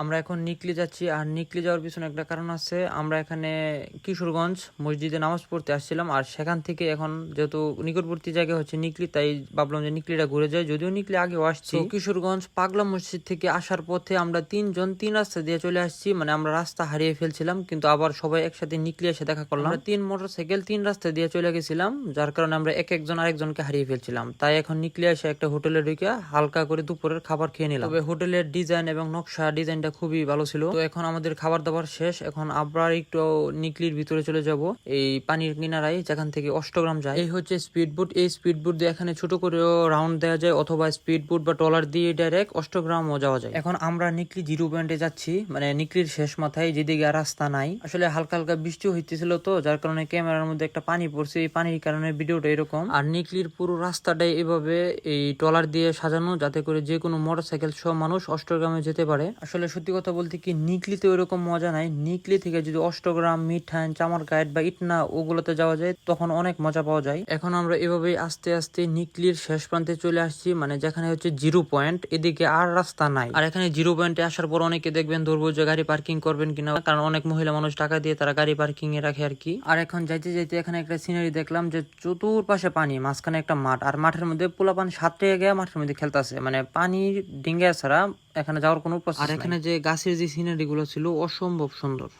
আমরা এখন নিকলি যাচ্ছি আর নিকলি যাওয়ার পিছনে একটা কারণ আছে। আমরা এখানে কিশোরগঞ্জ মসজিদে নামাজ পড়তে আসছিলাম আর সেখান থেকে এখন যেহেতু নিকটবর্তী জায়গা হচ্ছে নিকলি তাই ভাবলাম যে নিকলিটা ঘুরে যায় যদিও নিকলি আগেও আসছি। কিশোরগঞ্জ পাগলা মসজিদ থেকে আসার পথে আমরা তিনজন তিন রাস্তা দিয়ে চলে আসছি মানে আমরা রাস্তা হারিয়ে ফেলছিলাম কিন্তু আবার সবাই একসাথে নিকলি এসে দেখা করলাম। আমরা তিন মোটরসাইকেল তিন রাস্তা দিয়ে চলে গেছিলাম যার কারণে আমরা এক একজন আরেকজনকে হারিয়ে ফেলছিলাম। তাই এখন নিকলি এসে একটা হোটেলে ঢুকে হালকা করে দুপুরের খাবার খেয়ে নিলাম। তবে হোটেলের ডিজাইন এবং নকশা ডিজাইনটা খুবই ভালো ছিল। তো এখন আমাদের খাবার দাবার শেষ। এখন আবার একটু নিকলির ভিতরে চলে যাব। এই পানির কিনারায়, যেখান থেকে অষ্টগ্রাম যায়। এই হচ্ছে স্পিড বোট এই স্পিড বোট দিয়ে এখানে ছোট করেও রাউন্ড দেওয়া যায়, অথবা স্পিড বোট বা ট্রলার দিয়ে ডাইরেক্ট অষ্টগ্রামও যাওয়া যায়। এখন আমরা নিকলি জিরো পয়েন্টে যাচ্ছি। মানে নিকলির শেষ মাথায় যেদিকে রাস্তা নাই। আসলে হালকা হালকা বৃষ্টি হইতেছিল তো, যার কারণে ক্যামেরার মধ্যে একটা পানি পড়ছে। এই পানির কারণে ভিডিওটা এরকম। আর নিকলির পুরো রাস্তাটাই এভাবে এই ট্রলার দিয়ে সাজানো, যাতে করে যে কোনো মোটরসাইকেল সহ মানুষ অষ্টগ্রামে যেতে পারে। আসলে সত্যি কথা বলতে কি, নিকলিতে ওইরকম মজা নাই। নিকলি থেকে যদি অষ্টগ্রাম, মিঠান গাইড বা ইটনা ওগুলোতে যাওয়া যায়, তখন অনেক মজা পাওয়া যায়। এখন আমরা এভাবেই আস্তে আস্তে নিকলির শেষ প্রান্তে চলে আসছি মানে যেখানে হচ্ছে জিরো পয়েন্ট, এদিকে আর রাস্তা নাই। আর এখানে জিরো পয়েন্টে আসার পর অনেকে দেখবেন ধরবো যে গাড়ি পার্কিং করবেন কিনা, কারণ অনেক মহিলা মানুষ টাকা দিয়ে তারা গাড়ি পার্কিং এ রাখে আর কি। আর এখন যাইতে যাইতে এখানে একটা সিনারি দেখলাম যে চতুর্পাশে পানি, মাঝখানে একটা মাঠ, আর মাঠের মধ্যে পোলাপান সাতটে গিয়ে মাঠের মধ্যে খেলতেছে। মানে পানির ডিঙ্গা ছাড়া এখানে যাওয়ার কোনো আর এখানে যে গাছের যে সিনারি গুলো ছিল অসম্ভব সুন্দর।